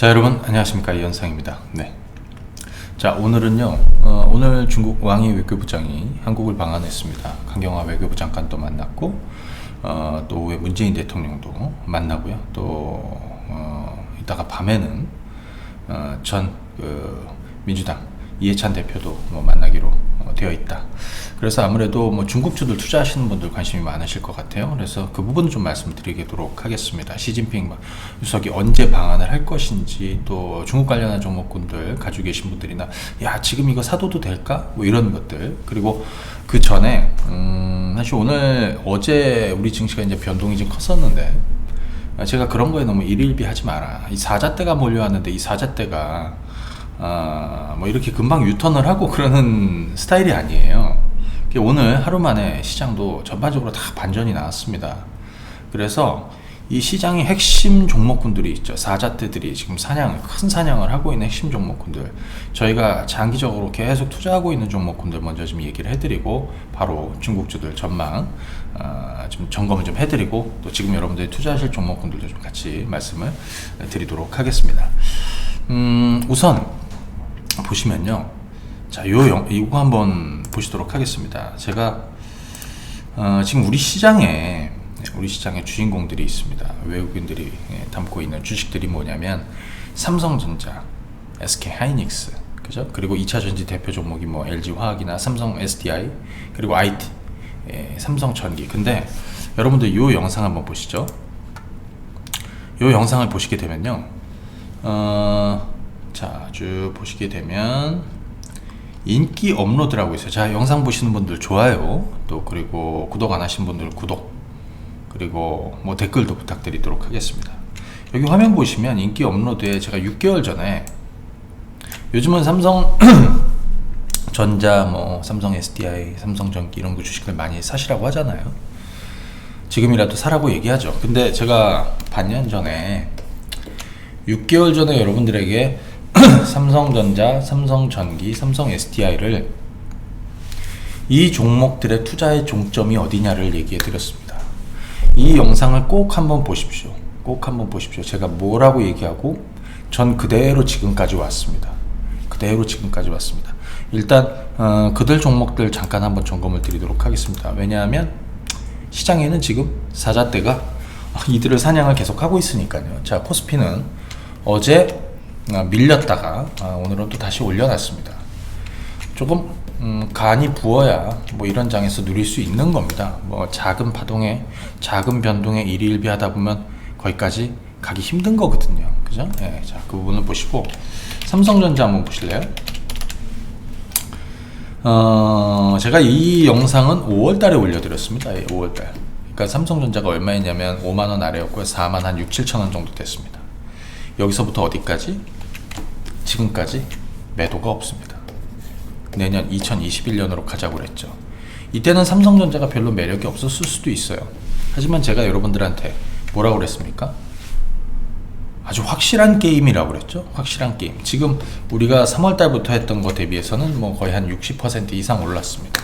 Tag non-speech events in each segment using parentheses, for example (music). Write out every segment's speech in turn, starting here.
자 여러분 안녕하십니까 이현상입니다. 네. 자 오늘은요 어, 오늘 중국 왕이 외교부장이 한국을 방한했습니다. 강경화 외교부 장관도 만났고 어, 또왜 문재인 대통령도 만나고요. 또 어, 이따가 밤에는 어, 전 그 민주당 이해찬 대표도 뭐 만나기로 어, 되어 있다. 그래서 아무래도 뭐 중국주들 투자하시는 분들 관심이 많으실 것 같아요. 그래서 그 부분을 좀 말씀드리도록 하겠습니다. 시진핑 주석이 언제 방한을 할 것인지 또 중국 관련한 종목군들 가지고 계신 분들이나 야 지금 이거 사도도 될까? 뭐 이런 것들 그리고 그 전에 음, 사실 오늘 어제 우리 증시가 이제 변동이 좀 컸었는데 제가 그런 거에 너무 일일비 하지 마라. 이 사자대가 몰려왔는데 이 사자대가 아, 뭐 이렇게 금방 유턴을 하고 그러는 스타일이 아니에요. 오늘 하루 만에 시장도 전반적으로 다 반전이 나왔습니다. 그래서 이 시장의 핵심 종목군들이 있죠. 사자태들이 지금 사냥, 큰 사냥을 하고 있는 핵심 종목군들. 저희가 장기적으로 계속 투자하고 있는 종목군들 먼저 좀 얘기를 해드리고, 바로 중국주들 전망, 어, 좀 점검을 좀 해드리고, 또 지금 여러분들이 투자하실 종목군들도 좀 같이 말씀을 드리도록 하겠습니다. 음, 우선, 보시면요. 자, 요 영, 이거 한번 보시도록 하겠습니다. 제가 어, 지금 우리 시장에 우리 시장에 주인공들이 있습니다. 외국인들이 예, 담고 있는 주식들이 뭐냐면 삼성전자, SK 하이닉스, 그죠? 그리고 2차 전지 대표 종목이 뭐 LG 화학이나 삼성 SDI 그리고 IT, 예, 삼성 전기. 근데 여러분들 요 영상 한번 보시죠. 요 영상을 보시게 되면요. 어, 자, 쭉 보시게 되면 인기 업로드라고 있어요. 자, 영상 보시는 분들 좋아요. 또 그리고 구독 안 하신 분들 구독. 그리고 뭐 댓글도 부탁드리도록 하겠습니다. 여기 화면 보시면 인기 업로드에 제가 6개월 전에 요즘은 삼성 (clears throat) 전자 뭐 삼성 SDI, 삼성 전기 이런 거 주식을 많이 사시라고 하잖아요. 지금이라도 사라고 얘기하죠. 근데 제가 반년 전에 6개월 전에 여러분들에게 (clears throat) 삼성전자, 삼성전기, 삼성 SDI를 이 종목들의 투자의 종점이 어디냐를 얘기해 드렸습니다. 이 영상을 꼭 한번 보십시오. 꼭 한번 보십시오. 제가 뭐라고 얘기하고 전 그대로 지금까지 왔습니다. 그대로 지금까지 왔습니다. 일단 어, 그들 종목들 잠깐 한번 점검을 드리도록 하겠습니다. 왜냐하면 시장에는 지금 사자대가 (laughs) 이들을 사냥을 계속하고 있으니까요. 자 코스피는 어제 아, 밀렸다가 아, 오늘은 또 다시 올려놨습니다. 조금 음, 간이 부어야 뭐 이런 장에서 누릴 수 있는 겁니다. 뭐 작은 파동에 작은 변동에 일일비하다 보면 거기까지 가기 힘든 거거든요. 그죠? 네, 자, 그 부분을 보시고 삼성전자 한번 보실래요? 어, 제가 이 영상은 5월달에 올려드렸습니다. 예, 5월달. 그러니까 삼성전자가 얼마였냐면 5만 원 아래였고요. 4만 한 6, 7천 원 정도 됐습니다. 여기서부터 어디까지? 지금까지 매도가 없습니다. 내년 2021년으로 가자고 그랬죠. 이때는 삼성전자가 별로 매력이 없었을 수도 있어요. 하지만 제가 여러분들한테 뭐라고 그랬습니까? 아주 확실한 게임이라고 그랬죠. 확실한 게임. 지금 우리가 3월 달부터 했던 거 대비해서는 뭐 거의 한 60% 이상 올랐습니다.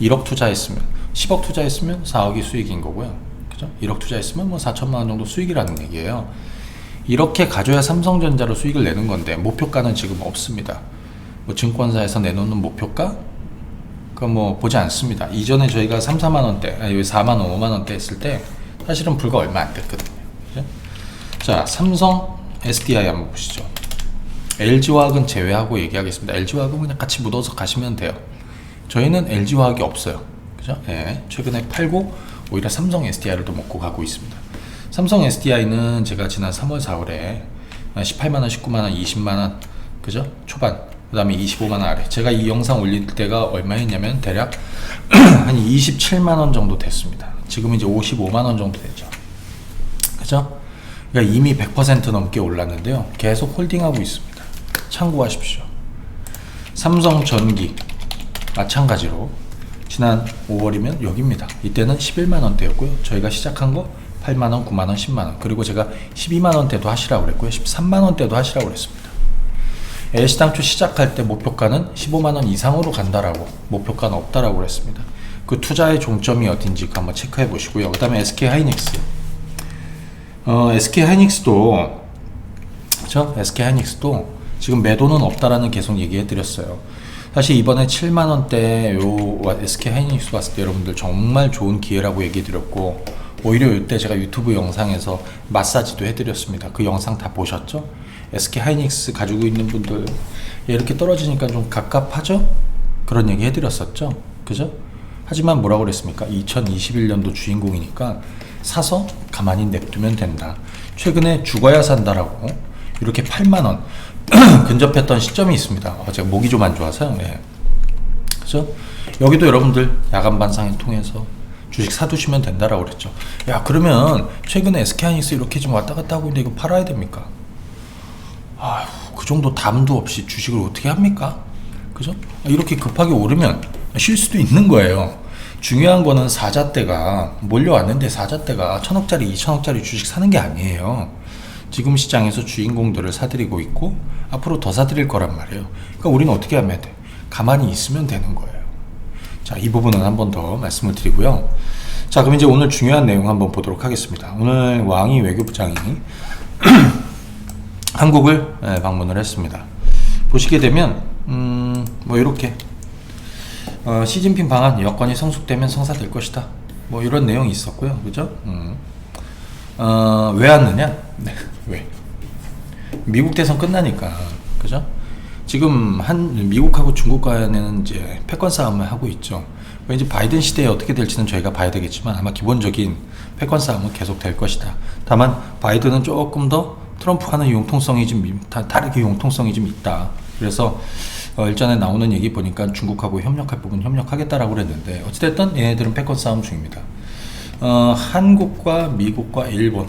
1억 투자했으면 10억 투자했으면 4억이 수익인 거고요. 그죠? 1억 투자했으면 뭐 4천만 원 정도 수익이라는 얘기예요. 이렇게 가져야 삼성전자로 수익을 내는 건데 목표가는 지금 없습니다. 뭐 증권사에서 내놓는 목표가 그뭐 보지 않습니다. 이전에 저희가 3, 4만 원대, 아니 4만 원, 5만 원대 했을 때 사실은 불과 얼마 안 됐거든요. 그죠? 자, 삼성 SDI 한번 보시죠. LG화학은 제외하고 얘기하겠습니다. LG화학은 그냥 같이 묻어서 가시면 돼요. 저희는 LG화학이 없어요. 그죠? 예. 최근에 팔고 오히려 삼성 SDI를 또 먹고 가고 있습니다. 삼성 SDI는 제가 지난 3월 4월에 18만원, 19만원, 20만원 그죠? 초반 그 다음에 25만원 아래. 제가 이 영상 올릴 때가 얼마였냐면 대략 (clears throat) 한 27만원 정도 됐습니다. 지금 이제 55만원 정도 되죠. 그죠? 그러니까 이미 100% 넘게 올랐는데요. 계속 홀딩하고 있습니다. 참고하십시오. 삼성 전기 마찬가지로 지난 5월이면 여기입니다. 이때는 11만원대였고요. 저희가 시작한 거 8만원, 9만원, 10만원. 그리고 제가 12만원 대도 하시라고 그랬고요. 13만원 대도 하시라고 그랬습니다. LC 당초 시작할 때 목표가는 15만원 이상으로 간다라고 목표가는 없다라고 그랬습니다. 그 투자의 종점이 어딘지 한번 체크해 보시고요. 그 다음에 SK 하이닉스. 어, SK 하이닉스도 그죠? SK 하이닉스도 지금 매도는 없다라는 계속 얘기해 드렸어요. 사실 이번에 7만 원대 요 SK 하이닉스 봤을 때 여러분들 정말 좋은 기회라고 얘기해 드렸고 오히려 이때 제가 유튜브 영상에서 마사지도 해드렸습니다. 그 영상 다 보셨죠? SK 하이닉스 가지고 있는 분들 이렇게 떨어지니까 좀 갑갑하죠? 그런 얘기 해드렸었죠? 그죠? 하지만 뭐라고 그랬습니까? 2021년도 주인공이니까 사서 가만히 냅두면 된다. 최근에 죽어야 산다라고 이렇게 8만 원 (clears throat) 근접했던 시점이 있습니다. 어, 제가 목이 좀 안 좋아서요. 예. 그죠? 여기도 여러분들 야간 반상회 통해서 주식 사두시면 된다라고 그랬죠. 야 그러면 최근에 SK하이닉스 이렇게 좀 왔다 갔다 하고 있는데 이거 팔아야 됩니까? 아휴 그 정도 담도 없이 주식을 어떻게 합니까? 그죠? 이렇게 급하게 오르면 쉴 수도 있는 거예요. 중요한 거는 사자대가 몰려왔는데 사자대가 천억짜리, 이천억짜리 주식 사는 게 아니에요. 지금 시장에서 주인공들을 사들이고 있고 앞으로 더 사들일 거란 말이에요. 그러니까 우리는 어떻게 하면 돼? 가만히 있으면 되는 거예요. 자, 이 부분은 한 번 더 말씀을 드리고요. 자, 그럼 이제 오늘 중요한 내용 한번 보도록 하겠습니다. 오늘 왕이 외교부장이 (clears throat) 한국을 예, 방문을 했습니다. 보시게 되면 음, 뭐 이렇게 어, 시진핑 방한 여건이 성숙되면 성사될 것이다. 뭐 이런 내용이 있었고요, 그죠? 음. 어, 왜 왔느냐? 네, 왜? 미국 대선 끝나니까, 그죠? 지금 한 미국하고 중국 간에는 이제 패권 싸움을 하고 있죠. 왠지 바이든 시대에 어떻게 될지는 저희가 봐야 되겠지만 아마 기본적인 패권 싸움은 계속 될 것이다. 다만 바이든은 조금 더 트럼프와는 융통성이 좀 다르게 융통성이 좀 있다. 그래서 어, 일전에 나오는 얘기 보니까 중국하고 협력할 부분 협력하겠다라고 그랬는데 어찌됐든 얘네들은 패권 싸움 중입니다. 어, 한국과 미국과 일본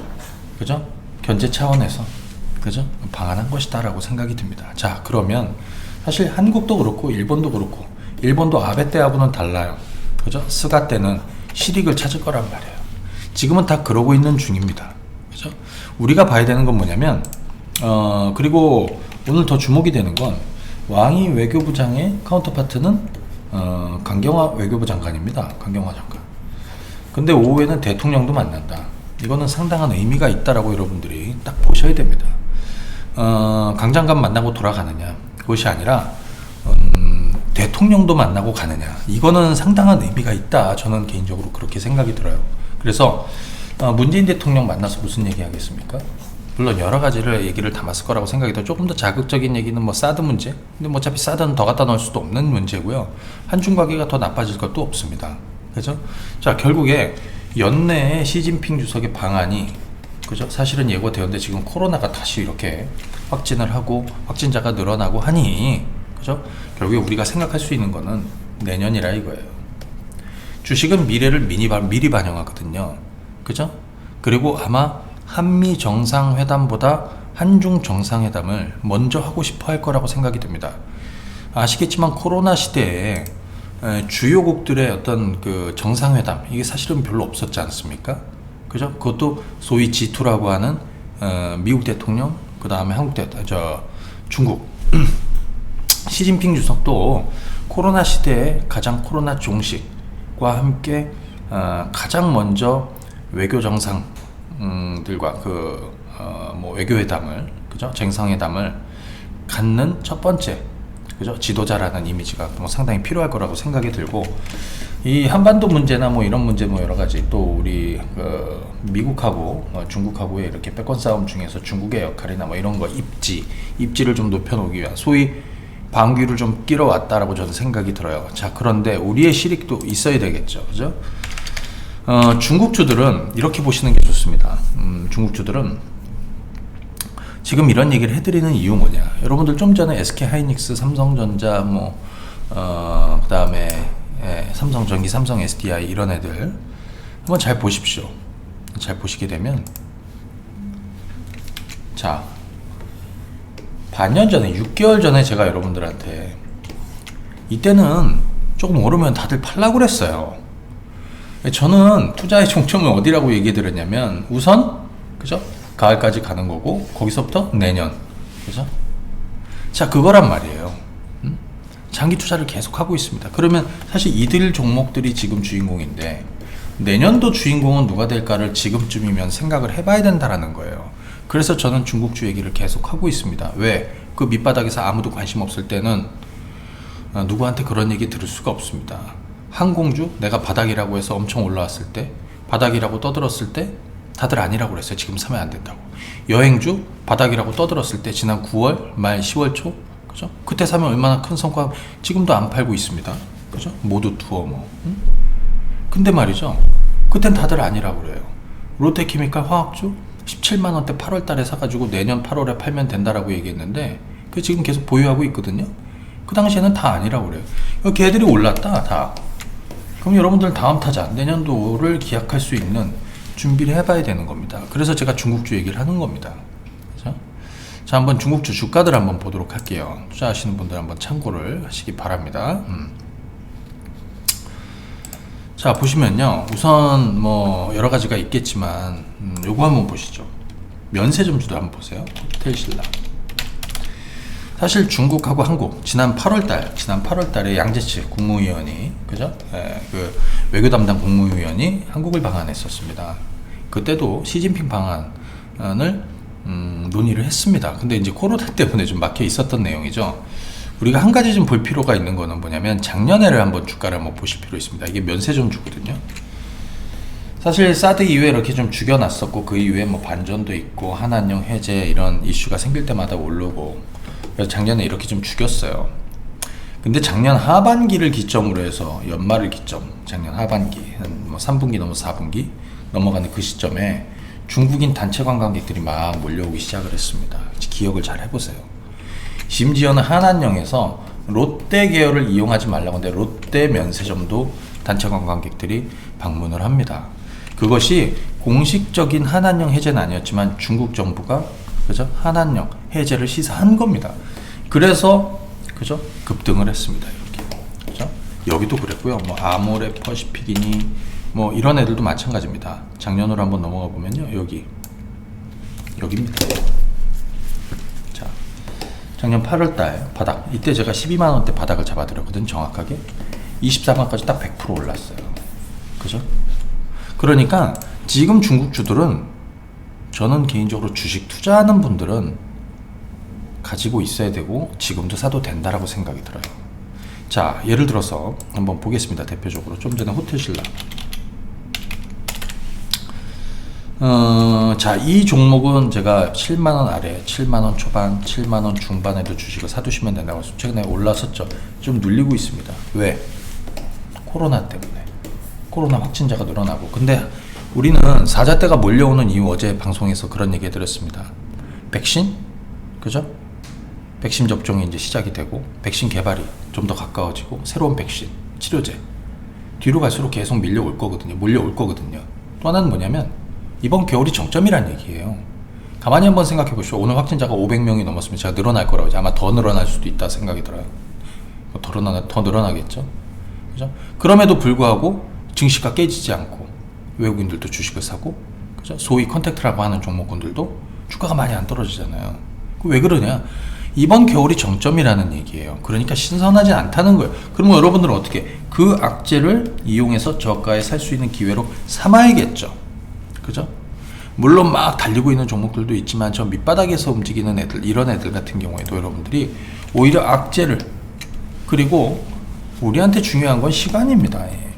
그죠? 견제 차원에서 그죠? 방한한 것이다라고 생각이 듭니다. 자 그러면 사실 한국도 그렇고 일본도 그렇고 일본도 아베 때하고는 달라요. 그죠? 스가 때는 실익을 찾을 거란 말이에요. 지금은 다 그러고 있는 중입니다. 그죠? 우리가 봐야 되는 건 뭐냐면 어 그리고 오늘 더 주목이 되는 건 왕이 외교부장의 카운터파트는 어 강경화 외교부 장관입니다. 강경화 장관. 근데 오후에는 대통령도 만난다. 이거는 상당한 의미가 있다라고 여러분들이 딱 보셔야 됩니다. 어, 강 장관 만나고 돌아가느냐. 그것이 아니라 음, 대통령도 만나고 가느냐. 이거는 상당한 의미가 있다. 저는 개인적으로 그렇게 생각이 들어요. 그래서 어, 문재인 대통령 만나서 무슨 얘기 하겠습니까? 물론 여러 가지를 얘기를 담았을 거라고 생각이 들어 조금 더 자극적인 얘기는 뭐 사드 문제? 근데 뭐 어차피 사드는 더 갖다 넣을 수도 없는 문제고요. 한중 관계가 더 나빠질 것도 없습니다. 그죠? 자 결국에 연내에 시진핑 주석의 방안이 그죠 사실은 예고되었는데 지금 코로나가 다시 이렇게 확진을 하고 확진자가 늘어나고 하니 그죠 결국에 우리가 생각할 수 있는 거는 내년이라 이거예요 주식은 미래를 미리, 반- 미리 반영하거든요. 그죠? 그리고 아마 한미 정상회담보다 한중 정상회담을 먼저 하고 싶어 할 거라고 생각이 듭니다. 아시겠지만 코로나 시대에 에, 주요국들의 어떤 그 정상회담 이게 사실은 별로 없었지 않습니까? 그죠? 그것도 소위 G2라고 하는 어, 미국 대통령 그 다음에 한국 대, 저 중국. (clears throat) 시진핑 주석도 코로나 시대에 가장 코로나 종식과 함께 어, 가장 먼저 외교 정상들과 그뭐 외교회담을 그죠? 정상회담을 갖는 첫 번째 그죠? 지도자라는 이미지가 뭐 상당히 필요할 거라고 생각이 들고 이 한반도 문제나 뭐 이런 문제 뭐 여러 가지 또 우리 그 미국하고 어, 중국하고의 이렇게 패권 싸움 중에서 중국의 역할이나 뭐 이런 거 입지 입지를 좀 높여놓기 위한 소위 방귀를 좀 끼러 왔다라고 저는 생각이 들어요. 자 그런데 우리의 실익도 있어야 되겠죠, 그죠? 어, 중국주들은 이렇게 보시는 게 좋습니다. 음, 중국주들은 지금 이런 얘기를 해드리는 이유 뭐냐? 여러분들 좀 전에 SK 하이닉스, 삼성전자, 뭐, 어, 그 다음에 삼성전기, 삼성 SDI 이런 애들 한번 잘 보십시오. 잘 보시게 되면 자 반년 전에 6개월 전에 제가 여러분들한테 이때는 조금 오르면 다들 팔라고 그랬어요. 저는 투자의 종점을 어디라고 얘기 드렸냐면 우선 그죠? 가을까지 가는 거고 거기서부터 내년 그죠? 자 그거란 말이에요. 음? 장기 투자를 계속 하고 있습니다. 그러면 사실 이들 종목들이 지금 주인공인데 내년도 주인공은 누가 될까를 지금쯤이면 생각을 해봐야 된다라는 거예요. 그래서 저는 중국주 얘기를 계속 하고 있습니다. 왜? 그 밑바닥에서 아무도 관심 없을 때는 아, 누구한테 그런 얘기 들을 수가 없습니다. 항공주 내가 바닥이라고 해서 엄청 올라왔을 때 바닥이라고 떠들었을 때 다들 아니라고 그랬어요. 지금 사면 안 된다고. 여행주 바닥이라고 떠들었을 때 지난 9월 말 10월 초 그죠? 그때 사면 얼마나 큰 성과 지금도 안 팔고 있습니다. 그죠? 모두 투어 뭐. 응? 근데 말이죠. 그땐 다들 아니라고 그래요. 롯데케미칼 화학주 17만 원대 8월 달에 사가지고 내년 8월에 팔면 된다라고 얘기했는데 그 지금 계속 보유하고 있거든요. 그 당시에는 다 아니라고 그래요. 그 걔들이 올랐다 다. 그럼 여러분들 다음 타자 내년도를 기약할 수 있는 준비를 해봐야 되는 겁니다. 그래서 제가 중국주 얘기를 하는 겁니다. 자 한번 중국주 주가들 한번 보도록 할게요. 투자하시는 분들 한번 참고를 하시기 바랍니다. 음. 자 보시면요 우선 뭐 여러 가지가 있겠지만 음, 요거 한번 보시죠 면세점주도 한번 보세요 호텔 신라 사실 중국하고 한국 지난 8월달 지난 8월달에 양재치 국무위원이 그죠 예, 그 외교 담당 국무위원이 한국을 방한했었습니다 그때도 시진핑 방한을 음, 논의를 했습니다 근데 이제 코로나 때문에 좀 막혀 있었던 내용이죠 우리가 한 가지 좀 볼 필요가 있는 거는 뭐냐면 작년에를 한번 주가를 한번 보실 필요 있습니다. 이게 면세점 주거든요. 사실 사드 이후에 이렇게 좀 죽여놨었고 그 이후에 뭐 반전도 있고 한한령 해제 이런 이슈가 생길 때마다 오르고 그래서 작년에 이렇게 좀 죽였어요. 근데 작년 하반기를 기점으로 해서 연말을 기점 작년 하반기 한뭐 3분기 넘어서 4분기 넘어가는 그 시점에 중국인 단체 관광객들이 막 몰려오기 시작을 했습니다. 기억을 잘 해보세요. 심지어는 한한령에서 롯데 계열을 이용하지 말라고 하는데 롯데 면세점도 단체 관광객들이 방문을 합니다. 그것이 공식적인 한한령 해제는 아니었지만 중국 정부가 그죠 한한령 해제를 시사한 겁니다. 그래서 그죠 급등을 했습니다. 이렇게 그죠 여기도 그랬고요. 뭐 아모레 퍼시픽이니 뭐 이런 애들도 마찬가지입니다. 작년으로 한번 넘어가 보면요 여기 여기입니다. 자 작년 8월 달 바닥 이때 제가 12만 원대 바닥을 잡아 드렸거든 정확하게 24만까지 딱 100% 올랐어요. 그죠? 그러니까 지금 중국 주들은 저는 개인적으로 주식 투자하는 분들은 가지고 있어야 되고 지금도 사도 된다라고 생각이 들어요. 자 예를 들어서 한번 보겠습니다. 대표적으로 좀 전에 호텔 신라. 어, 자, 이 종목은 제가 7만원 아래, 7만원 초반, 7만원 중반에도 주식을 사두시면 된다고 해서 최근에 올라섰죠. 좀 눌리고 있습니다. 왜? 코로나 때문에. 코로나 확진자가 늘어나고. 근데 우리는 사자대가 몰려오는 이유 어제 방송에서 그런 얘기 해드렸습니다. 백신? 그죠? 백신 접종이 이제 시작이 되고, 백신 개발이 좀 더 가까워지고, 새로운 백신, 치료제. 뒤로 갈수록 계속 밀려올 거거든요. 몰려올 거거든요. 또 하나는 뭐냐면, 이번 겨울이 정점이란 얘기예요. 가만히 한번 생각해 보시오. 오늘 확진자가 500명이 넘었으면 제가 늘어날 거라고 이제 아마 더 늘어날 수도 있다 생각이 들어요. 뭐 더 늘어나 더 늘어나겠죠. 그죠? 그럼에도 불구하고 증시가 깨지지 않고 외국인들도 주식을 사고 그죠? 소위 컨택트라고 하는 종목군들도 주가가 많이 안 떨어지잖아요. 그왜 그러냐? 이번 겨울이 정점이라는 얘기예요. 그러니까 신선하지 않다는 거예요. 그러면 여러분들은 어떻게 그 악재를 이용해서 저가에 살 수 있는 기회로 삼아야겠죠. 그죠? 물론 막 달리고 있는 종목들도 있지만 저 밑바닥에서 움직이는 애들 이런 애들 같은 경우에도 여러분들이 오히려 악재를 그리고 우리한테 중요한 건 시간입니다. 예.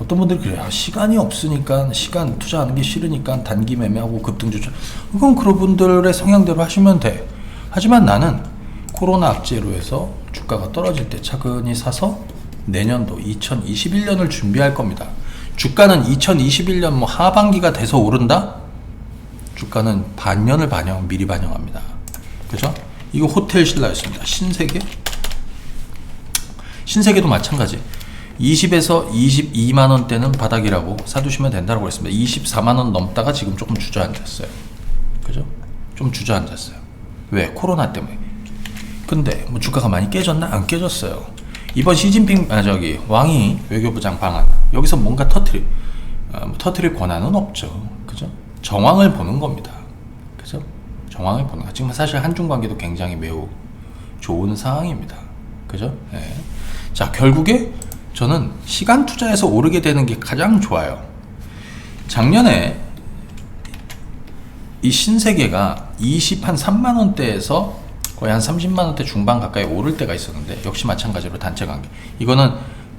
어떤 분들이 그래요. 아, 시간이 없으니까 시간 투자하는 게 싫으니까 단기 매매하고 급등 주죠. 그건 그분들의 성향대로 하시면 돼. 하지만 나는 코로나 악재로 해서 주가가 떨어질 때 차근히 사서 내년도 2021년을 준비할 겁니다. 주가는 2021년 뭐 하반기가 돼서 오른다? 주가는 반년을 반영, 미리 반영합니다. 그죠? 이거 호텔 신라였습니다. 신세계? 신세계도 마찬가지. 20에서 22만 원대는 바닥이라고 사두시면 된다고 했습니다. 24만 원 넘다가 지금 조금 주저앉았어요. 그죠? 좀 주저앉았어요. 왜? 코로나 때문에. 근데 뭐 주가가 많이 깨졌나? 안 깨졌어요. 이번 시진핑 아 저기 왕이 외교부 장 방한 여기서 뭔가 터트릴 어, 뭐 터트릴 권한은 없죠. 그죠? 정황을 보는 겁니다. 그죠? 정황을 보는 거. 지금 사실 한중 관계도 굉장히 매우 좋은 상황입니다. 그죠? 예. 자, 결국에 저는 시간 투자해서 오르게 되는 게 가장 좋아요. 작년에 이 신세계가 20 한 3만 원대에서 거의 한 30만 원대 중반 가까이 오를 때가 있었는데 역시 마찬가지로 단체 관계. 이거는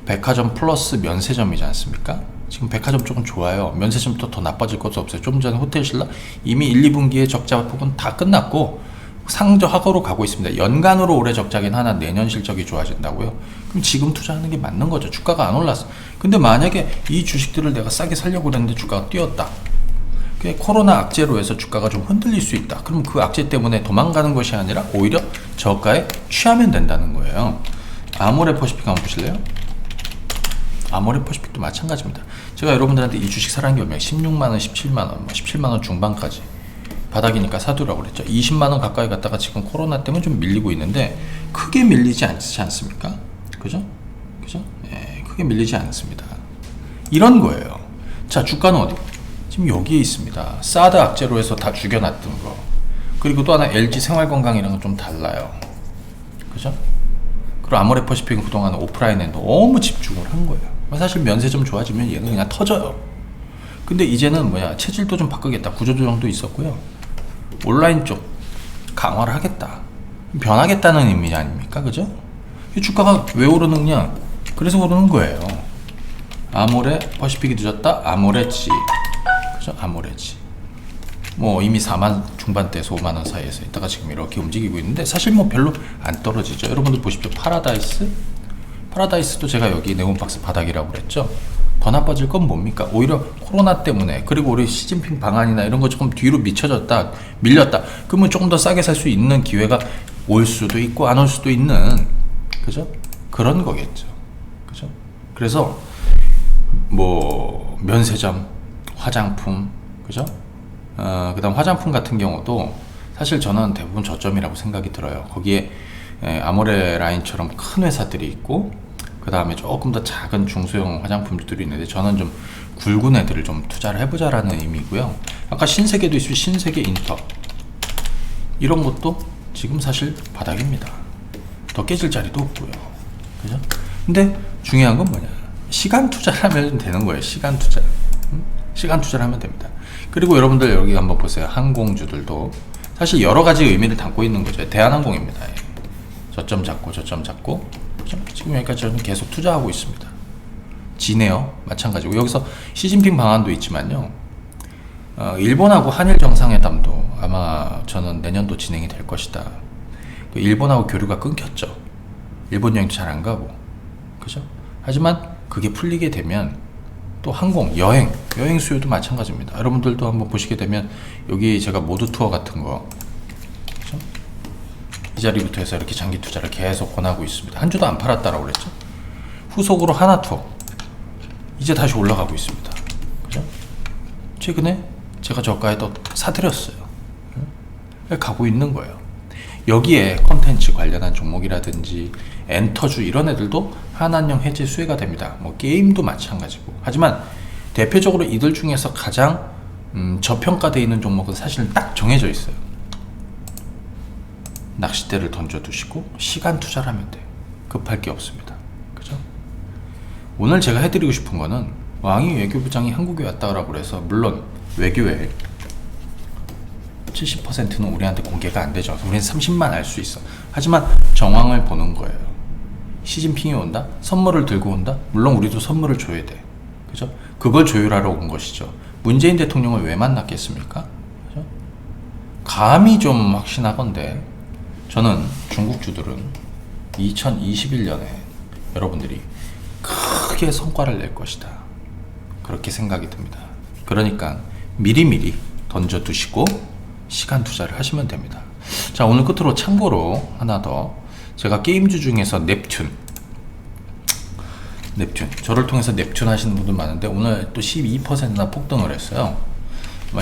백화점 플러스 면세점이지 않습니까? 지금 백화점 쪽은 좋아요. 면세점도 더 나빠질 것도 없어요. 좀 전에 호텔 신라 이미 1, 2분기의 적자 폭은 다 끝났고 상저하고로 가고 있습니다. 연간으로 올해 적자긴 하나 내년 실적이 좋아진다고요? 그럼 지금 투자하는 게 맞는 거죠. 주가가 안 올랐어. 근데 만약에 이 주식들을 내가 싸게 살려고 그랬는데 주가가 뛰었다. 그게 코로나 악재로 해서 주가가 좀 흔들릴 수 있다. 그럼 그 악재 때문에 도망가는 것이 아니라 오히려 저가에 취하면 된다는 거예요. 아모레 퍼시픽 한번 보실래요? 아모레 퍼시픽도 마찬가지입니다. 제가 여러분들한테 이 주식 사라는 게 얼마예요? 16만 원, 17만 원, 뭐 17만 원 중반까지 바닥이니까 사두라고 그랬죠. 20만 원 가까이 갔다가 지금 코로나 때문에 좀 밀리고 있는데 크게 밀리지 않지 않습니까? 그죠? 그죠? 예, 크게 밀리지 않습니다. 이런 거예요. 자, 주가는 어디? 지금 여기에 있습니다. 사드 악재로 해서 다 죽여놨던 거. 그리고 또 하나 LG 생활건강이랑 은 좀 달라요. 그죠? 그리고 아모레 퍼시픽은 그동안 오프라인에 너무 집중을 한 거예요. 사실 면세점 좋아지면 얘는 그냥 터져요. 근데 이제는 뭐야 체질도 좀 바꾸겠다. 구조조정도 있었고요. 온라인 쪽 강화를 하겠다. 변하겠다는 의미 아닙니까? 그죠? 이 주가가 왜 오르느냐? 그래서 오르는 거예요. 아모레 퍼시픽이 늦었다. 아모레 지. 그죠? 아모레지. 뭐 이미 4만 중반대에서 5만 원 사이에서 있다가 지금 이렇게 움직이고 있는데 사실 뭐 별로 안 떨어지죠. 여러분들 보십시오. 파라다이스. 파라다이스도 제가 여기 네온박스 바닥이라고 그랬죠. 더 나빠질 건 뭡니까? 오히려 코로나 때문에 그리고 우리 시진핑 방안이나 이런 거 조금 뒤로 미쳐졌다 밀렸다 그러면 조금 더 싸게 살 수 있는 기회가 올 수도 있고 안 올 수도 있는 그죠? 그런 거겠죠. 그죠? 그래서 뭐 면세점, 화장품, 그죠? 어, 그 다음 화장품 같은 경우도 사실 저는 대부분 저점이라고 생각이 들어요. 거기에 에, 아모레 라인처럼 큰 회사들이 있고 그 다음에 조금 더 작은 중소형 화장품들이 있는데 저는 좀 굵은 애들을 좀 투자를 해보자라는 의미고요. 아까 신세계도 있고 신세계 인터 이런 것도 지금 사실 바닥입니다. 더 깨질 자리도 없고요. 그죠? 근데 중요한 건 뭐냐? 시간 투자를 하면 되는 거예요. 시간 투자. 음? 시간 투자를 하면 됩니다. 그리고 여러분들 여기 한번 보세요. 항공주들도 사실 여러 가지 의미를 담고 있는 거죠. 대한항공입니다. 예. 저점 잡고 저점 잡고? 지금 여기까지 저는 계속 투자하고 있습니다. 지네요. 마찬가지고 여기서 시진핑 방안도 있지만요. 어, 일본하고 한일 정상회담도 아마 저는 내년도 진행이 될 것이다. 그 일본하고 교류가 끊겼죠. 일본 여행도 잘 안 가고, 그죠? 하지만 그게 풀리게 되면 또 항공, 여행, 여행 수요도 마찬가지입니다. 여러분들도 한번 보시게 되면 여기 제가 모두 투어 같은 거, 그죠? 이 자리부터 해서 이렇게 장기 투자를 계속 권하고 있습니다. 한 주도 안 팔았다라고 그랬죠. 후속으로 하나 투어, 이제 다시 올라가고 있습니다. 그죠? 최근에 제가 저가에 또 사드렸어요. 응? 가고 있는 거예요. 여기에 컨텐츠 관련한 종목이라든지 엔터주 이런 애들도 한한령 해제 수혜가 됩니다. 뭐 게임도 마찬가지고. 하지만 대표적으로 이들 중에서 가장 음, 저평가되어 있는 종목은 사실 딱 정해져 있어요. 낚싯대를 던져두시고 시간 투자를 하면 돼요. 급할 게 없습니다. 그죠? 오늘 제가 해드리고 싶은 거는 왕이 외교부장이 한국에 왔다고 해서 물론 외교에 70%는 우리한테 공개가 안 되죠. 우리는 30만 알 수 있어. 하지만 정황을 보는 거예요. 시진핑이 온다? 선물을 들고 온다? 물론 우리도 선물을 줘야 돼. 그죠? 그걸 조율하러 온 것이죠. 문재인 대통령을 왜 만났겠습니까? 그죠? 감히 좀 확신하건데 저는 중국 주들은 2021년에 여러분들이 크게 성과를 낼 것이다. 그렇게 생각이 듭니다. 그러니까 미리미리 던져두시고 시간 투자를 하시면 됩니다. 자, 오늘 끝으로 참고로 하나 더. 제가 게임주 중에서 넵튠. 넵튠. 저를 통해서 넵튠 하시는 분들 많은데 오늘 또 12%나 폭등을 했어요.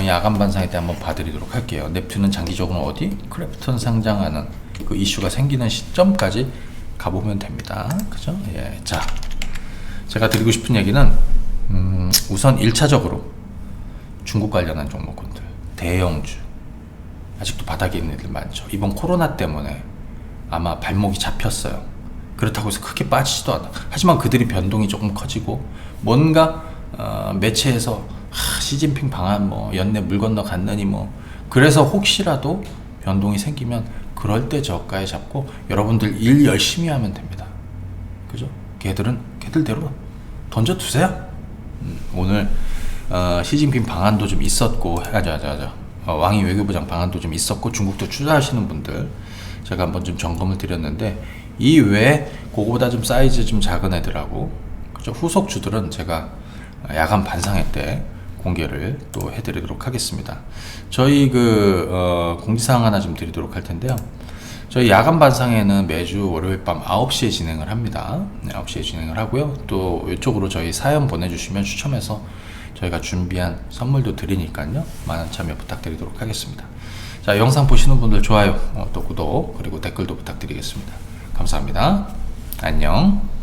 야간 반상회 때 한번 봐드리도록 할게요. 넵튠은 장기적으로 어디? 크래프톤 상장하는 그 이슈가 생기는 시점까지 가보면 됩니다. 그죠? 예. 자, 제가 드리고 싶은 얘기는 음, 우선 1차적으로 중국 관련한 종목군들, 대형주 아직도 바닥에 있는 애들 많죠. 이번 코로나 때문에 아마 발목이 잡혔어요. 그렇다고 해서 크게 빠지지도 않아. 하지만 그들이 변동이 조금 커지고 뭔가 어, 매체에서 하, 시진핑 방안 뭐 연내 물 건너 갔느니 뭐 그래서 혹시라도 변동이 생기면 그럴 때 저가에 잡고 여러분들 일 열심히 하면 됩니다. 그죠? 걔들은 걔들대로 던져 두세요. 음, 오늘 어, 시진핑 방안도 좀 있었고 하자 하자 하자 어, 왕이 외교부 장 방안도 좀 있었고 중국도 투자하시는 분들 제가 한번 좀 점검을 드렸는데 이 외에 그거보다 좀 사이즈 좀 작은 애들하고 그죠 후속 주들은 제가 야간 반상회 때 공개를 또 해드리도록 하겠습니다. 저희 그 어, 공지사항 하나 좀 드리도록 할 텐데요. 저희 야간 반상회는 매주 월요일 밤 9시에 진행을 합니다. 네, 9시에 진행을 하고요. 또 이쪽으로 저희 사연 보내주시면 추첨해서 저희가 준비한 선물도 드리니까요. 많은 참여 부탁드리도록 하겠습니다. 자, 영상 보시는 분들 좋아요, 어, 또 구독, 그리고 댓글도 부탁드리겠습니다. 감사합니다. 안녕.